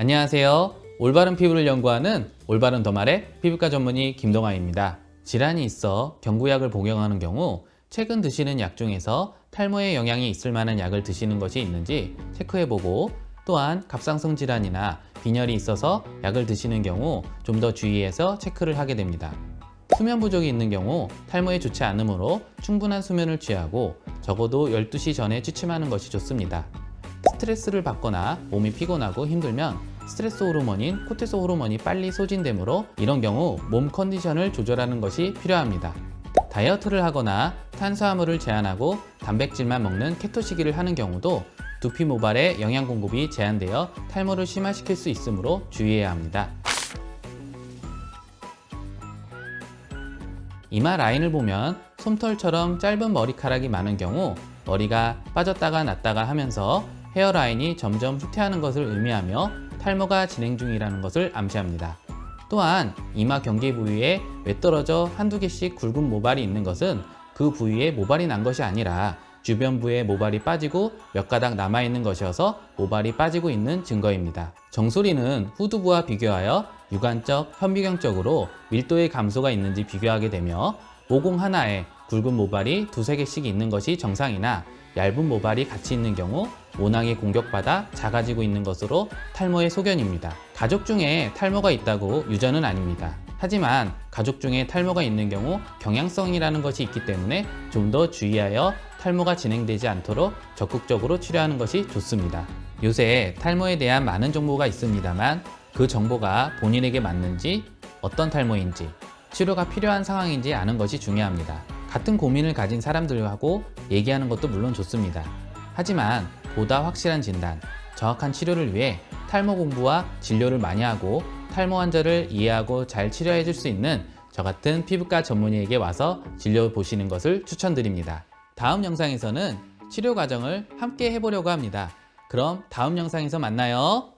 안녕하세요. 올바른 피부를 연구하는 올바른 더말의 피부과 전문의 김동아입니다. 질환이 있어 경구약을 복용하는 경우 최근 드시는 약 중에서 탈모에 영향이 있을 만한 약을 드시는 것이 있는지 체크해보고 또한 갑상선 질환이나 빈혈이 있어서 약을 드시는 경우 좀 더 주의해서 체크를 하게 됩니다. 수면 부족이 있는 경우 탈모에 좋지 않으므로 충분한 수면을 취하고 적어도 12시 전에 취침하는 것이 좋습니다. 스트레스를 받거나 몸이 피곤하고 힘들면 스트레스 호르몬인 코티솔 호르몬이 빨리 소진되므로 이런 경우 몸 컨디션을 조절하는 것이 필요합니다. 다이어트를 하거나 탄수화물을 제한하고 단백질만 먹는 케토시기를 하는 경우도 두피 모발에 영양 공급이 제한되어 탈모를 심화시킬 수 있으므로 주의해야 합니다. 이마 라인을 보면 솜털처럼 짧은 머리카락이 많은 경우 머리가 빠졌다가 났다가 하면서 헤어라인이 점점 후퇴하는 것을 의미하며 탈모가 진행 중이라는 것을 암시합니다. 또한 이마 경계 부위에 외떨어져 한두 개씩 굵은 모발이 있는 것은 그 부위에 모발이 난 것이 아니라 주변부에 모발이 빠지고 몇 가닥 남아있는 것이어서 모발이 빠지고 있는 증거입니다. 정수리는 후두부와 비교하여 육안적, 현미경적으로 밀도의 감소가 있는지 비교하게 되며 모공 하나에 굵은 모발이 두세 개씩 있는 것이 정상이나 얇은 모발이 같이 있는 경우 모낭이 공격받아 작아지고 있는 것으로 탈모의 소견입니다. 가족 중에 탈모가 있다고 유전은 아닙니다. 하지만 가족 중에 탈모가 있는 경우 경향성이라는 것이 있기 때문에 좀 더 주의하여 탈모가 진행되지 않도록 적극적으로 치료하는 것이 좋습니다. 요새 탈모에 대한 많은 정보가 있습니다만 그 정보가 본인에게 맞는지 어떤 탈모인지 치료가 필요한 상황인지 아는 것이 중요합니다. 같은 고민을 가진 사람들하고 얘기하는 것도 물론 좋습니다. 하지만 보다 확실한 진단, 정확한 치료를 위해 탈모 공부와 진료를 많이 하고 탈모 환자를 이해하고 잘 치료해 줄 수 있는 저 같은 피부과 전문의에게 와서 진료 보시는 것을 추천드립니다. 다음 영상에서는 치료 과정을 함께 해보려고 합니다. 그럼 다음 영상에서 만나요.